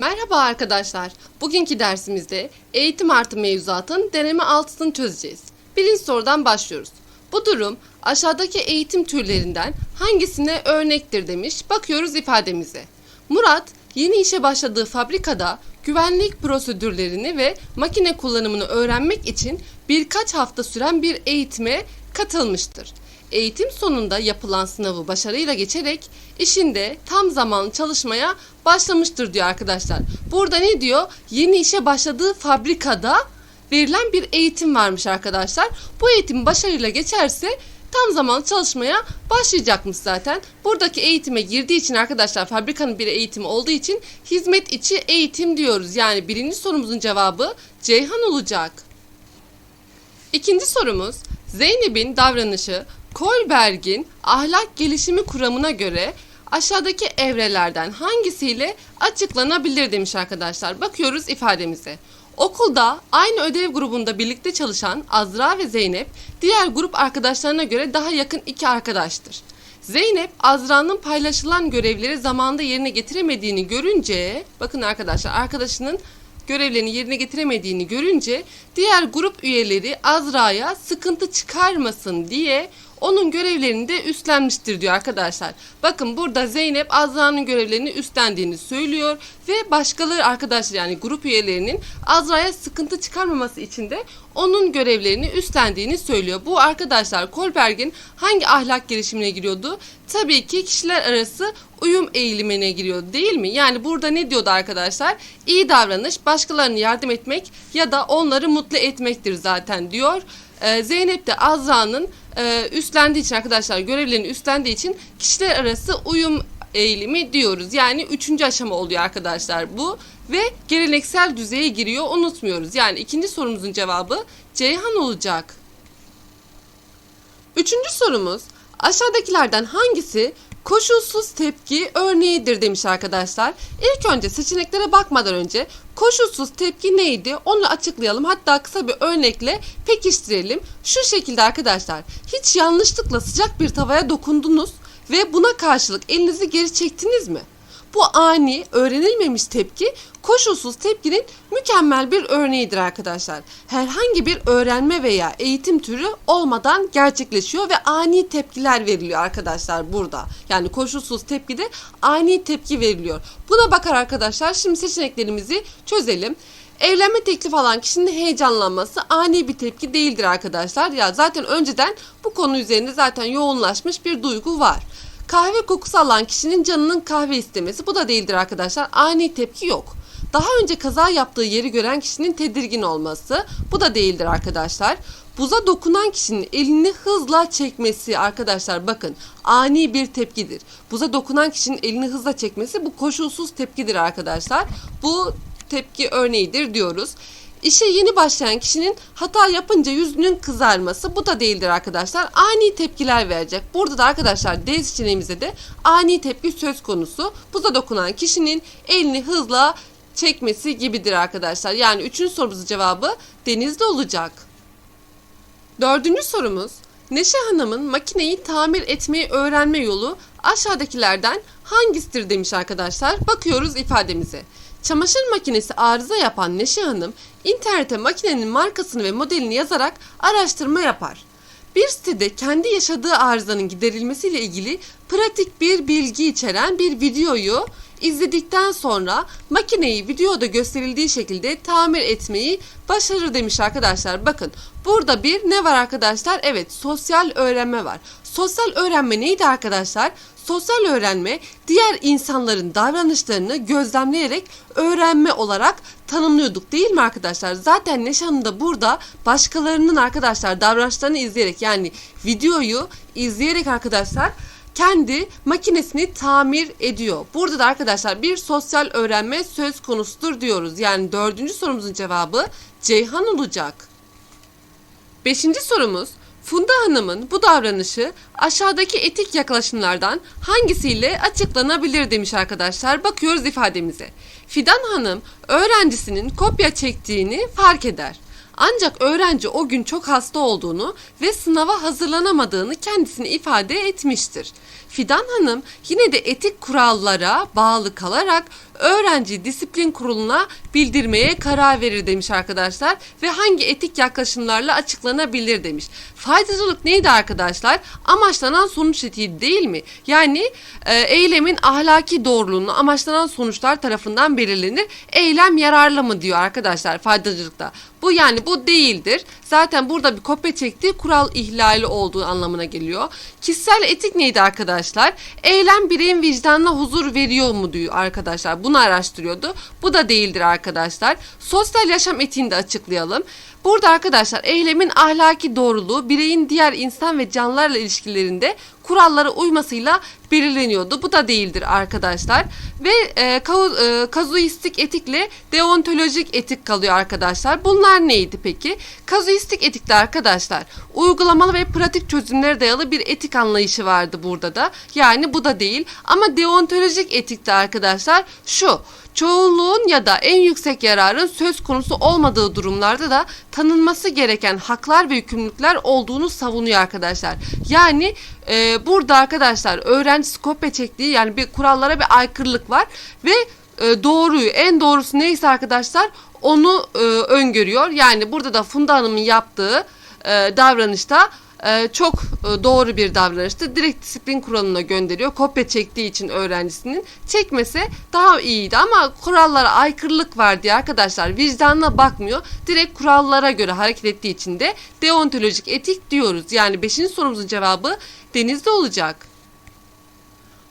Merhaba arkadaşlar. Bugünkü dersimizde eğitim artı mevzuatın deneme altısını çözeceğiz. Birinci sorudan başlıyoruz. Bu durum aşağıdaki eğitim türlerinden hangisine örnektir demiş. Bakıyoruz ifademize. Murat yeni işe başladığı fabrikada güvenlik prosedürlerini ve makine kullanımını öğrenmek için birkaç hafta süren bir eğitime katılmıştır. Eğitim sonunda yapılan sınavı başarıyla geçerek işinde tam zamanlı çalışmaya başlamıştır diyor arkadaşlar. Burada ne diyor? Yeni işe başladığı fabrikada verilen bir eğitim varmış arkadaşlar. Bu eğitim başarıyla geçerse tam zamanlı çalışmaya başlayacakmış zaten. Buradaki eğitime girdiği için arkadaşlar fabrikanın bir eğitimi olduğu için hizmet içi eğitim diyoruz. Yani birinci sorumuzun cevabı Ceyhan olacak. İkinci sorumuz Zeynep'in davranışı Kohlberg'in ahlak gelişimi kuramına göre aşağıdaki evrelerden hangisiyle açıklanabilir demiş arkadaşlar. Bakıyoruz ifademize. Okulda aynı ödev grubunda birlikte çalışan Azra ve Zeynep diğer grup arkadaşlarına göre daha yakın iki arkadaştır. Zeynep Azra'nın paylaşılan görevleri zamanında yerine getiremediğini görünce bakın arkadaşlar arkadaşının görevlerini yerine getiremediğini görünce diğer grup üyeleri Azra'ya sıkıntı çıkarmasın diye onun görevlerini de üstlenmiştir diyor arkadaşlar. Bakın burada Zeynep Azra'nın görevlerini üstlendiğini söylüyor ve başkaları arkadaşlar yani grup üyelerinin Azra'ya sıkıntı çıkarmaması için de onun görevlerini üstlendiğini söylüyor. Bu arkadaşlar Kohlberg'in hangi ahlak gelişimine giriyordu? Tabii ki kişiler arası uyum eğilimine giriyor değil mi? Yani burada ne diyordu arkadaşlar? İyi davranış, başkalarına yardım etmek ya da onları mutlu etmektir zaten diyor. Ee, Zeynep de Azra'nın e, üstlendiği için arkadaşlar görevlerini üstlendiği için kişiler arası uyum eğilimi diyoruz. Yani üçüncü aşama oluyor arkadaşlar bu ve geleneksel düzeye giriyor unutmuyoruz. Yani ikinci sorumuzun cevabı Ceyhan olacak. Üçüncü sorumuz aşağıdakilerden hangisi koşulsuz tepki örneğidir demiş arkadaşlar. İlk önce seçeneklere bakmadan önce koşulsuz tepki neydi onu açıklayalım. Hatta kısa bir örnekle pekiştirelim. Şu şekilde arkadaşlar hiç yanlışlıkla sıcak bir tavaya dokundunuz ve buna karşılık elinizi geri çektiniz mi? Bu ani, öğrenilmemiş tepki koşulsuz tepkinin mükemmel bir örneğidir arkadaşlar. Herhangi bir öğrenme veya eğitim türü olmadan gerçekleşiyor ve ani tepkiler veriliyor arkadaşlar burada. Yani koşulsuz tepkide ani tepki veriliyor. Buna bakar arkadaşlar şimdi seçeneklerimizi çözelim. Evlenme teklif alan kişinin heyecanlanması ani bir tepki değildir arkadaşlar. Ya zaten önceden bu konu üzerinde zaten yoğunlaşmış bir duygu var. Kahve kokusu alan kişinin canının kahve istemesi bu da değildir arkadaşlar. Ani tepki yok. Daha önce kaza yaptığı yeri gören kişinin tedirgin olması bu da değildir arkadaşlar. Buza dokunan kişinin elini hızla çekmesi arkadaşlar bakın ani bir tepkidir. Buza dokunan kişinin elini hızla çekmesi bu koşulsuz tepkidir arkadaşlar. Bu tepki örneğidir diyoruz. İşe yeni başlayan kişinin hata yapınca yüzünün kızarması bu da değildir arkadaşlar. Ani tepkiler verecek. Burada da arkadaşlar D seçeneğimizde de ani tepki söz konusu. Buza dokunan kişinin elini hızla çekmesi gibidir arkadaşlar. Yani üçüncü sorumuzun cevabı denizde olacak. Dördüncü sorumuz Neşe Hanım'ın makineyi tamir etmeyi öğrenme yolu aşağıdakilerden hangisidir demiş arkadaşlar. Bakıyoruz ifademize. Çamaşır makinesi arıza yapan Neşe Hanım internete makinenin markasını ve modelini yazarak araştırma yapar. Bir sitede kendi yaşadığı arızanın giderilmesiyle ilgili pratik bir bilgi içeren bir videoyu izledikten sonra makineyi videoda gösterildiği şekilde tamir etmeyi başarır demiş arkadaşlar. Bakın burada bir ne var arkadaşlar? Evet sosyal öğrenme var. Sosyal öğrenme neydi arkadaşlar? Sosyal öğrenme diğer insanların davranışlarını gözlemleyerek öğrenme olarak tanımlıyorduk değil mi arkadaşlar? Zaten Neşan'ın da burada başkalarının arkadaşlar davranışlarını izleyerek yani videoyu izleyerek arkadaşlar kendi makinesini tamir ediyor. Burada da arkadaşlar bir sosyal öğrenme söz konusudur diyoruz. Yani dördüncü sorumuzun cevabı Ceyhan olacak. Beşinci sorumuz Funda Hanım'ın bu davranışı aşağıdaki etik yaklaşımlardan hangisiyle açıklanabilir demiş arkadaşlar. Bakıyoruz ifademize. Fidan Hanım öğrencisinin kopya çektiğini fark eder. Ancak öğrenci o gün çok hasta olduğunu ve sınava hazırlanamadığını kendisine ifade etmiştir. Fidan Hanım yine de etik kurallara bağlı kalarak öğrenci disiplin kuruluna bildirmeye karar verir demiş arkadaşlar ve hangi etik yaklaşımlarla açıklanabilir demiş. Faydacılık neydi arkadaşlar? Amaçlanan sonuç etiği değil mi? Yani e, eylemin ahlaki doğruluğunu amaçlanan sonuçlar tarafından belirlenir. Eylem yararlı mı diyor arkadaşlar faydacılıkta. Bu yani bu değildir. Zaten burada bir kopya çektiği kural ihlali olduğu anlamına geliyor. Kişisel etik neydi arkadaşlar? Eylem bireyin vicdanına huzur veriyor mu diyor arkadaşlar. Bunu araştırıyordu. Bu da değildir arkadaşlar. Sosyal yaşam etiğini de açıklayalım. Burada arkadaşlar eylemin ahlaki doğruluğu bireyin diğer insan ve canlılarla ilişkilerinde kurallara uymasıyla belirleniyordu. Bu da değildir arkadaşlar. Ve e, ka- e, kazuistik etikle deontolojik etik kalıyor arkadaşlar. Bunlar neydi peki? Kazuistik etikte arkadaşlar uygulamalı ve pratik çözümlere dayalı bir etik anlayışı vardı burada da. Yani bu da değil. Ama deontolojik etikte arkadaşlar şu çoğunluğun ya da en yüksek yararın söz konusu olmadığı durumlarda da tanınması gereken haklar ve yükümlülükler olduğunu savunuyor arkadaşlar. Yani e, burada arkadaşlar öğrencisi kopya çektiği yani bir kurallara bir aykırılık var ve e, doğruyu en doğrusu neyse arkadaşlar onu e, öngörüyor. Yani burada da Funda Hanım'ın yaptığı e, davranışta e, çok e, doğru bir davranıştı. Direkt disiplin kuralına gönderiyor. Kopya çektiği için öğrencisinin çekmese daha iyiydi ama kurallara aykırılık var diye arkadaşlar vicdanına bakmıyor. Direkt kurallara göre hareket ettiği için de deontolojik etik diyoruz. Yani 5. sorumuzun cevabı denizde olacak.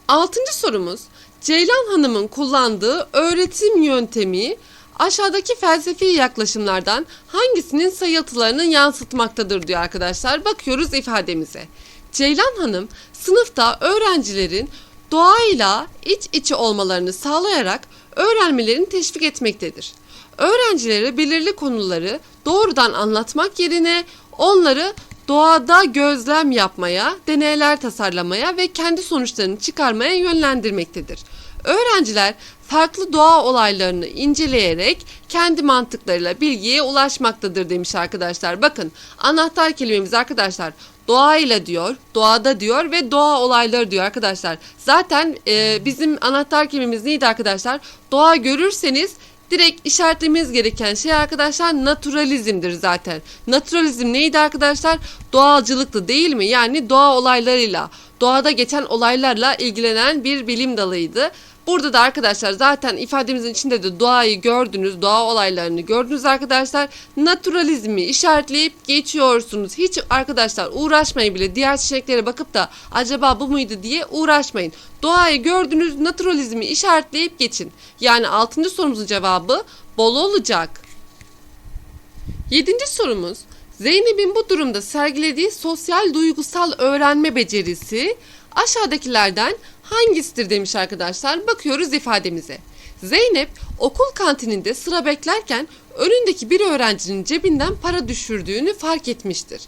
Altıncı sorumuz Ceylan Hanım'ın kullandığı öğretim yöntemi aşağıdaki felsefi yaklaşımlardan hangisinin sayıltılarını yansıtmaktadır diyor arkadaşlar. Bakıyoruz ifademize. Ceylan Hanım sınıfta öğrencilerin doğayla iç içe olmalarını sağlayarak öğrenmelerini teşvik etmektedir. Öğrencilere belirli konuları doğrudan anlatmak yerine onları doğada gözlem yapmaya, deneyler tasarlamaya ve kendi sonuçlarını çıkarmaya yönlendirmektedir. Öğrenciler farklı doğa olaylarını inceleyerek kendi mantıklarıyla bilgiye ulaşmaktadır demiş arkadaşlar. Bakın anahtar kelimemiz arkadaşlar doğayla diyor, doğada diyor ve doğa olayları diyor arkadaşlar. Zaten e, bizim anahtar kelimemiz neydi arkadaşlar? Doğa görürseniz direkt işaretlememiz gereken şey arkadaşlar naturalizmdir zaten. Naturalizm neydi arkadaşlar? Doğalcılıktı değil mi? Yani doğa olaylarıyla, doğada geçen olaylarla ilgilenen bir bilim dalıydı. Burada da arkadaşlar zaten ifademizin içinde de doğayı gördünüz, doğa olaylarını gördünüz arkadaşlar. Naturalizmi işaretleyip geçiyorsunuz. Hiç arkadaşlar uğraşmayın bile diğer çiçeklere bakıp da acaba bu muydu diye uğraşmayın. Doğayı gördünüz, naturalizmi işaretleyip geçin. Yani 6. sorumuzun cevabı bol olacak. 7. sorumuz Zeynep'in bu durumda sergilediği sosyal duygusal öğrenme becerisi aşağıdakilerden hangisidir demiş arkadaşlar. Bakıyoruz ifademize. Zeynep okul kantininde sıra beklerken önündeki bir öğrencinin cebinden para düşürdüğünü fark etmiştir.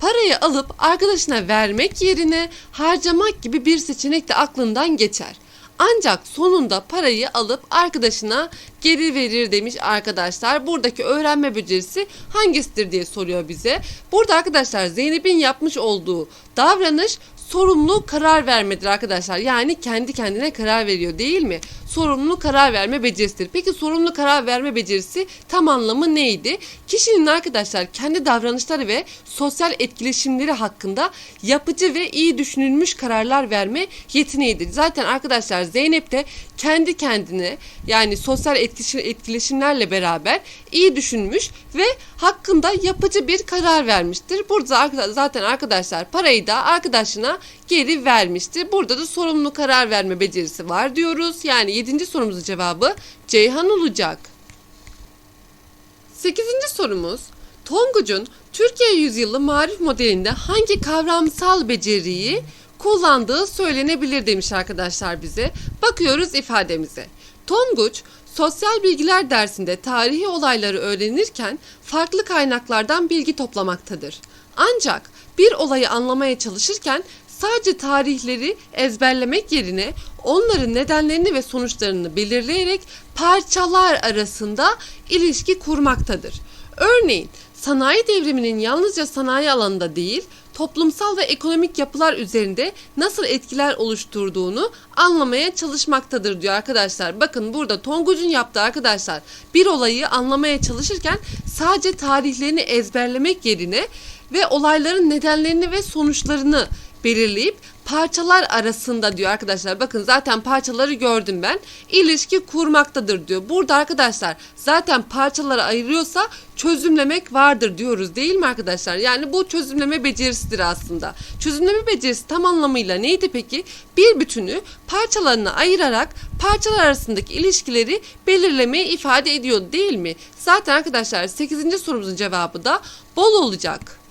Parayı alıp arkadaşına vermek yerine harcamak gibi bir seçenek de aklından geçer. Ancak sonunda parayı alıp arkadaşına geri verir demiş arkadaşlar. Buradaki öğrenme becerisi hangisidir diye soruyor bize. Burada arkadaşlar Zeynep'in yapmış olduğu davranış sorumlu karar vermedir arkadaşlar. Yani kendi kendine karar veriyor değil mi? Sorumlu karar verme becerisidir. Peki sorumlu karar verme becerisi tam anlamı neydi? Kişinin arkadaşlar kendi davranışları ve sosyal etkileşimleri hakkında yapıcı ve iyi düşünülmüş kararlar verme yeteneğidir. Zaten arkadaşlar Zeynep de kendi kendine yani sosyal etkileşimlerle beraber iyi düşünmüş ve hakkında yapıcı bir karar vermiştir. Burada zaten arkadaşlar parayı da arkadaşına geri vermiştir. Burada da sorumlu karar verme becerisi var diyoruz. Yani 7. sorumuzun cevabı Ceyhan olacak. 8. sorumuz Tonguç'un Türkiye Yüzyılı Marif modelinde hangi kavramsal beceriyi kullandığı söylenebilir demiş arkadaşlar bize. Bakıyoruz ifademize. Tonguç sosyal bilgiler dersinde tarihi olayları öğrenirken farklı kaynaklardan bilgi toplamaktadır. Ancak bir olayı anlamaya çalışırken sadece tarihleri ezberlemek yerine onların nedenlerini ve sonuçlarını belirleyerek parçalar arasında ilişki kurmaktadır. Örneğin sanayi devriminin yalnızca sanayi alanında değil, toplumsal ve ekonomik yapılar üzerinde nasıl etkiler oluşturduğunu anlamaya çalışmaktadır diyor arkadaşlar. Bakın burada Tonguç'un yaptığı arkadaşlar bir olayı anlamaya çalışırken sadece tarihlerini ezberlemek yerine ve olayların nedenlerini ve sonuçlarını belirleyip parçalar arasında diyor arkadaşlar. Bakın zaten parçaları gördüm ben. İlişki kurmaktadır diyor. Burada arkadaşlar zaten parçalara ayırıyorsa çözümlemek vardır diyoruz değil mi arkadaşlar? Yani bu çözümleme becerisidir aslında. Çözümleme becerisi tam anlamıyla neydi peki? Bir bütünü parçalarına ayırarak parçalar arasındaki ilişkileri belirlemeyi ifade ediyor değil mi? Zaten arkadaşlar 8. sorumuzun cevabı da bol olacak.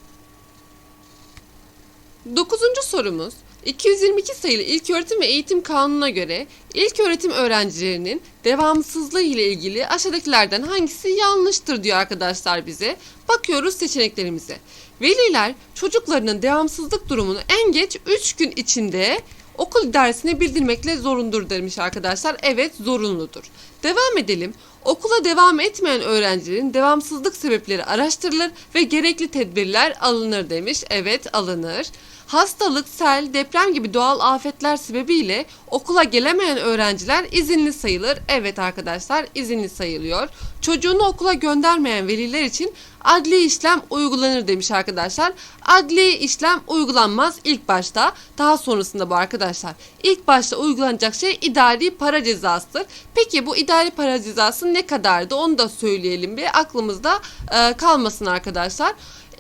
Dokuzuncu sorumuz 222 sayılı İlköğretim ve Eğitim Kanunu'na göre ilk öğretim öğrencilerinin devamsızlığı ile ilgili aşağıdakilerden hangisi yanlıştır diyor arkadaşlar bize. Bakıyoruz seçeneklerimize. Veliler çocuklarının devamsızlık durumunu en geç 3 gün içinde okul idaresine bildirmekle zorundur demiş arkadaşlar. Evet zorunludur. Devam edelim. Okula devam etmeyen öğrencilerin devamsızlık sebepleri araştırılır ve gerekli tedbirler alınır demiş. Evet alınır. Hastalık, sel, deprem gibi doğal afetler sebebiyle okula gelemeyen öğrenciler izinli sayılır. Evet arkadaşlar izinli sayılıyor. Çocuğunu okula göndermeyen veliler için adli işlem uygulanır demiş arkadaşlar. Adli işlem uygulanmaz ilk başta. Daha sonrasında bu arkadaşlar. İlk başta uygulanacak şey idari para cezasıdır. Peki bu idari para cezası ne kadardı onu da söyleyelim bir aklımızda e, kalmasın arkadaşlar.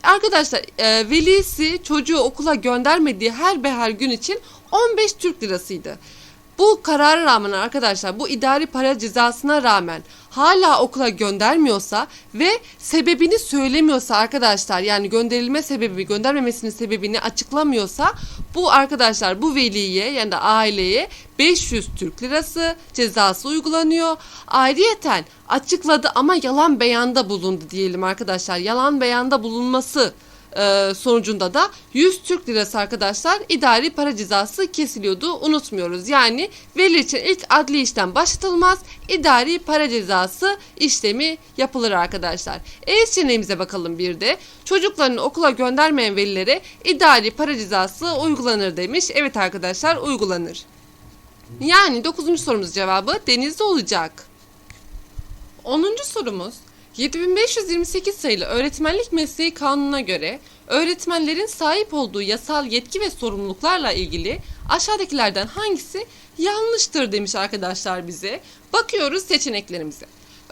Arkadaşlar e, velisi çocuğu okula göndermediği her behar gün için 15 Türk lirasıydı. Bu karara rağmen arkadaşlar bu idari para cezasına rağmen hala okula göndermiyorsa ve sebebini söylemiyorsa arkadaşlar yani gönderilme sebebi göndermemesinin sebebini açıklamıyorsa bu arkadaşlar bu veliye yani da aileye 500 Türk lirası cezası uygulanıyor. Ayrıyeten açıkladı ama yalan beyanda bulundu diyelim arkadaşlar. Yalan beyanda bulunması e, sonucunda da 100 Türk lirası arkadaşlar idari para cezası kesiliyordu. Unutmuyoruz. Yani veli için ilk adli işlem başlatılmaz. idari para cezası işlemi yapılır arkadaşlar. E seçeneğimize bakalım bir de. Çocuklarını okula göndermeyen velilere idari para cezası uygulanır demiş. Evet arkadaşlar uygulanır. Yani 9. sorumuz cevabı denizde olacak. 10. sorumuz 7528 sayılı öğretmenlik mesleği kanununa göre öğretmenlerin sahip olduğu yasal yetki ve sorumluluklarla ilgili aşağıdakilerden hangisi yanlıştır demiş arkadaşlar bize. Bakıyoruz seçeneklerimize.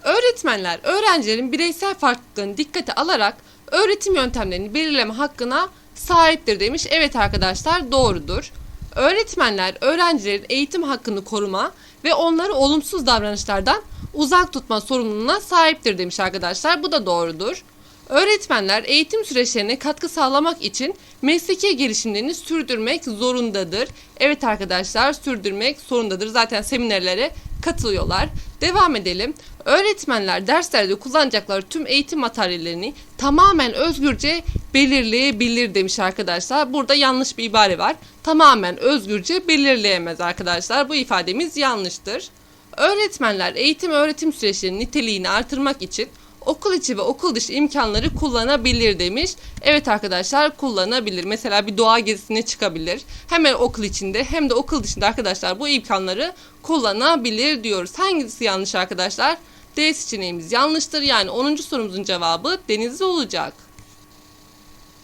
Öğretmenler öğrencilerin bireysel farklılıklarını dikkate alarak öğretim yöntemlerini belirleme hakkına sahiptir demiş. Evet arkadaşlar doğrudur. Öğretmenler öğrencilerin eğitim hakkını koruma ve onları olumsuz davranışlardan uzak tutma sorumluluğuna sahiptir demiş arkadaşlar. Bu da doğrudur. Öğretmenler eğitim süreçlerine katkı sağlamak için mesleki gelişimlerini sürdürmek zorundadır. Evet arkadaşlar sürdürmek zorundadır. Zaten seminerlere katılıyorlar. Devam edelim. Öğretmenler derslerde kullanacakları tüm eğitim materyallerini tamamen özgürce belirleyebilir demiş arkadaşlar. Burada yanlış bir ibare var. Tamamen özgürce belirleyemez arkadaşlar. Bu ifademiz yanlıştır. Öğretmenler eğitim öğretim süreçlerinin niteliğini artırmak için okul içi ve okul dışı imkanları kullanabilir demiş. Evet arkadaşlar kullanabilir. Mesela bir doğa gezisine çıkabilir. Hemen okul içinde hem de okul dışında arkadaşlar bu imkanları kullanabilir diyoruz. Hangisi yanlış arkadaşlar? D seçeneğimiz yanlıştır. Yani 10. sorumuzun cevabı denizli olacak.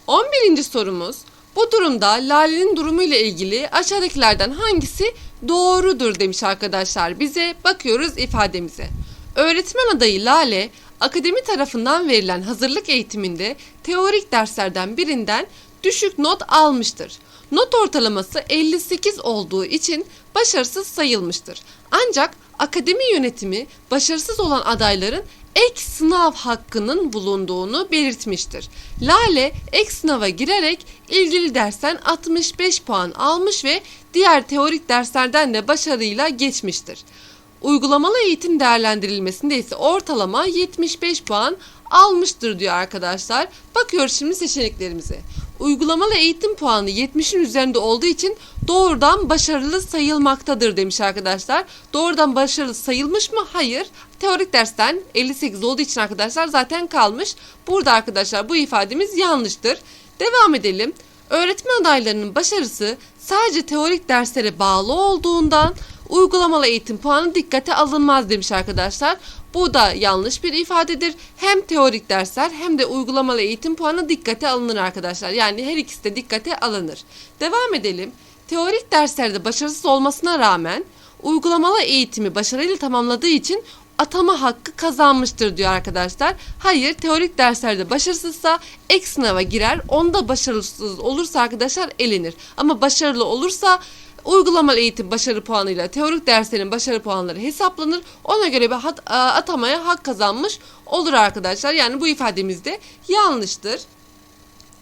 11. sorumuz. Bu durumda Lale'nin durumu ile ilgili aşağıdakilerden hangisi doğrudur demiş arkadaşlar. Bize bakıyoruz ifademize. Öğretmen adayı Lale akademi tarafından verilen hazırlık eğitiminde teorik derslerden birinden düşük not almıştır. Not ortalaması 58 olduğu için başarısız sayılmıştır. Ancak akademi yönetimi başarısız olan adayların ek sınav hakkının bulunduğunu belirtmiştir. Lale ek sınava girerek ilgili dersten 65 puan almış ve diğer teorik derslerden de başarıyla geçmiştir. Uygulamalı eğitim değerlendirilmesinde ise ortalama 75 puan almıştır diyor arkadaşlar. Bakıyoruz şimdi seçeneklerimize. Uygulamalı eğitim puanı 70'in üzerinde olduğu için doğrudan başarılı sayılmaktadır demiş arkadaşlar. Doğrudan başarılı sayılmış mı? Hayır. Teorik dersten 58 olduğu için arkadaşlar zaten kalmış. Burada arkadaşlar bu ifademiz yanlıştır. Devam edelim. Öğretmen adaylarının başarısı sadece teorik derslere bağlı olduğundan uygulamalı eğitim puanı dikkate alınmaz demiş arkadaşlar. Bu da yanlış bir ifadedir. Hem teorik dersler hem de uygulamalı eğitim puanı dikkate alınır arkadaşlar. Yani her ikisi de dikkate alınır. Devam edelim. Teorik derslerde başarısız olmasına rağmen uygulamalı eğitimi başarıyla tamamladığı için atama hakkı kazanmıştır diyor arkadaşlar. Hayır teorik derslerde başarısızsa ek sınava girer. Onda başarısız olursa arkadaşlar elenir. Ama başarılı olursa uygulamalı eğitim başarı puanıyla teorik derslerin başarı puanları hesaplanır. Ona göre bir hat- atamaya hak kazanmış olur arkadaşlar. Yani bu ifademiz de yanlıştır.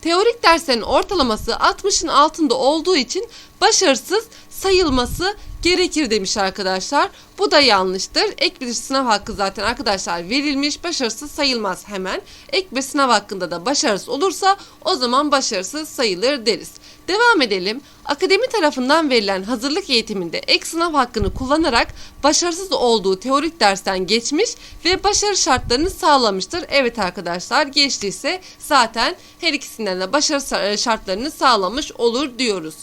Teorik derslerin ortalaması 60'ın altında olduğu için başarısız sayılması gerekir demiş arkadaşlar. Bu da yanlıştır. Ek bir sınav hakkı zaten arkadaşlar verilmiş. Başarısız sayılmaz hemen. Ek bir sınav hakkında da başarısız olursa o zaman başarısız sayılır deriz. Devam edelim. Akademi tarafından verilen hazırlık eğitiminde ek sınav hakkını kullanarak başarısız olduğu teorik dersten geçmiş ve başarı şartlarını sağlamıştır. Evet arkadaşlar geçtiyse zaten her ikisinden de başarı şartlarını sağlamış olur diyoruz.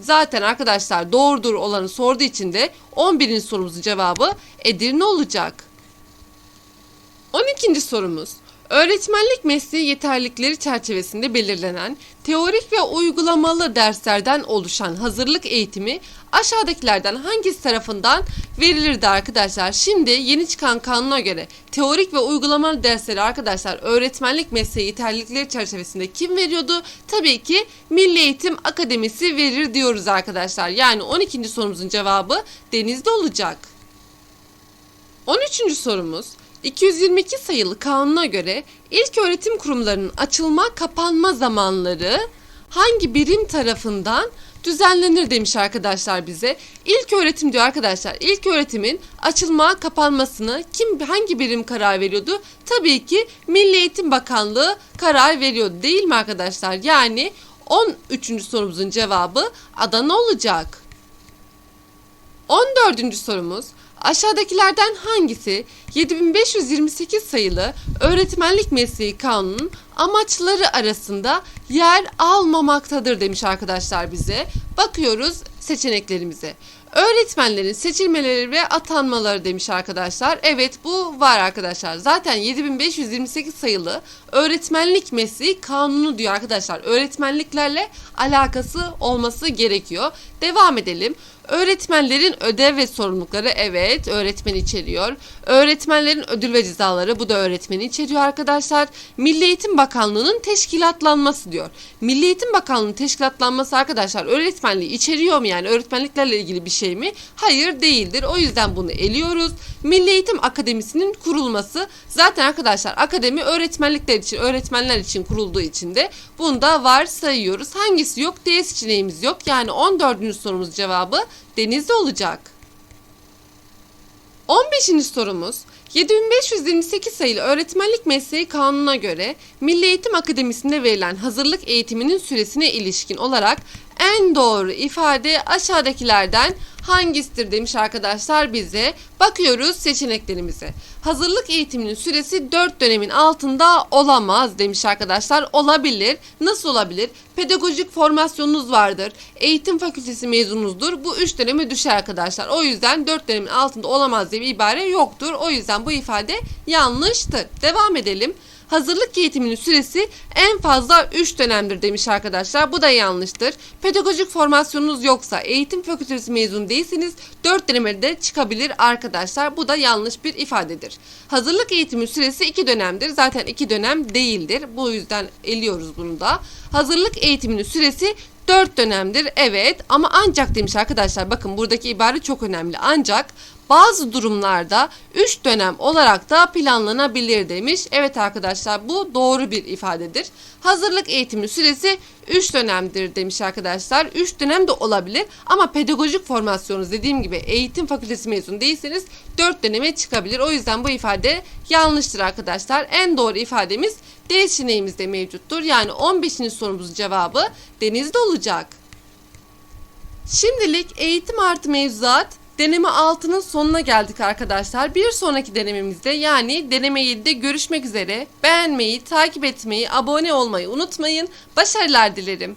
Zaten arkadaşlar doğrudur olanı sorduğu için de 11. sorumuzun cevabı Edirne olacak. 12. sorumuz. Öğretmenlik mesleği yeterlilikleri çerçevesinde belirlenen teorik ve uygulamalı derslerden oluşan hazırlık eğitimi aşağıdakilerden hangisi tarafından verilirdi arkadaşlar? Şimdi yeni çıkan kanuna göre teorik ve uygulamalı dersleri arkadaşlar öğretmenlik mesleği yeterlilikleri çerçevesinde kim veriyordu? Tabii ki Milli Eğitim Akademisi verir diyoruz arkadaşlar. Yani 12. sorumuzun cevabı denizde olacak. 13. sorumuz 222 sayılı kanuna göre ilk öğretim kurumlarının açılma kapanma zamanları hangi birim tarafından düzenlenir demiş arkadaşlar bize. İlk öğretim diyor arkadaşlar. İlk öğretimin açılma kapanmasını kim hangi birim karar veriyordu? Tabii ki Milli Eğitim Bakanlığı karar veriyordu değil mi arkadaşlar? Yani 13. sorumuzun cevabı Adana olacak. 14. sorumuz Aşağıdakilerden hangisi 7528 sayılı Öğretmenlik Mesleği Kanunu'nun amaçları arasında yer almamaktadır demiş arkadaşlar bize. Bakıyoruz seçeneklerimize. Öğretmenlerin seçilmeleri ve atanmaları demiş arkadaşlar. Evet bu var arkadaşlar. Zaten 7528 sayılı öğretmenlik mesleği kanunu diyor arkadaşlar. Öğretmenliklerle alakası olması gerekiyor. Devam edelim. Öğretmenlerin ödev ve sorumlulukları evet öğretmen içeriyor. Öğretmenlerin ödül ve cezaları bu da öğretmeni içeriyor arkadaşlar. Milli Eğitim Bakanlığı'nın teşkilatlanması diyor. Milli Eğitim Bakanlığı'nın teşkilatlanması arkadaşlar öğretmenliği içeriyor mu yani öğretmenliklerle ilgili bir şey mi? Hayır değildir. O yüzden bunu eliyoruz. Milli Eğitim Akademisi'nin kurulması zaten arkadaşlar akademi öğretmenlikler için öğretmenler için kurulduğu için de bunu da varsayıyoruz. Hangisi yok? D seçeneğimiz yok. Yani 14. sorumuz cevabı denizde olacak. 15. sorumuz 7528 sayılı öğretmenlik mesleği kanununa göre Milli Eğitim Akademisi'nde verilen hazırlık eğitiminin süresine ilişkin olarak en doğru ifade aşağıdakilerden hangisidir demiş arkadaşlar bize. Bakıyoruz seçeneklerimize. Hazırlık eğitiminin süresi 4 dönemin altında olamaz demiş arkadaşlar. Olabilir. Nasıl olabilir? Pedagojik formasyonunuz vardır. Eğitim fakültesi mezunuzdur. Bu 3 döneme düşer arkadaşlar. O yüzden 4 dönemin altında olamaz diye bir ibare yoktur. O yüzden bu ifade yanlıştır. Devam edelim. Hazırlık eğitiminin süresi en fazla 3 dönemdir demiş arkadaşlar. Bu da yanlıştır. Pedagojik formasyonunuz yoksa, eğitim fakültesi mezun değilseniz 4 döneme de çıkabilir arkadaşlar. Bu da yanlış bir ifadedir. Hazırlık eğitimi süresi 2 dönemdir. Zaten 2 dönem değildir. Bu yüzden eliyoruz bunu da. Hazırlık eğitiminin süresi 4 dönemdir evet ama ancak demiş arkadaşlar bakın buradaki ibare çok önemli ancak bazı durumlarda 3 dönem olarak da planlanabilir demiş. Evet arkadaşlar bu doğru bir ifadedir. Hazırlık eğitimi süresi 3 dönemdir demiş arkadaşlar. 3 dönem de olabilir ama pedagojik formasyonunuz dediğim gibi eğitim fakültesi mezunu değilseniz 4 döneme çıkabilir. O yüzden bu ifade yanlıştır arkadaşlar. En doğru ifademiz D seçeneğimizde mevcuttur. Yani 15. sorumuzun cevabı denizde olacak. Şimdilik eğitim artı mevzuat deneme 6'nın sonuna geldik arkadaşlar. Bir sonraki denememizde yani deneme 7'de görüşmek üzere. Beğenmeyi, takip etmeyi, abone olmayı unutmayın. Başarılar dilerim.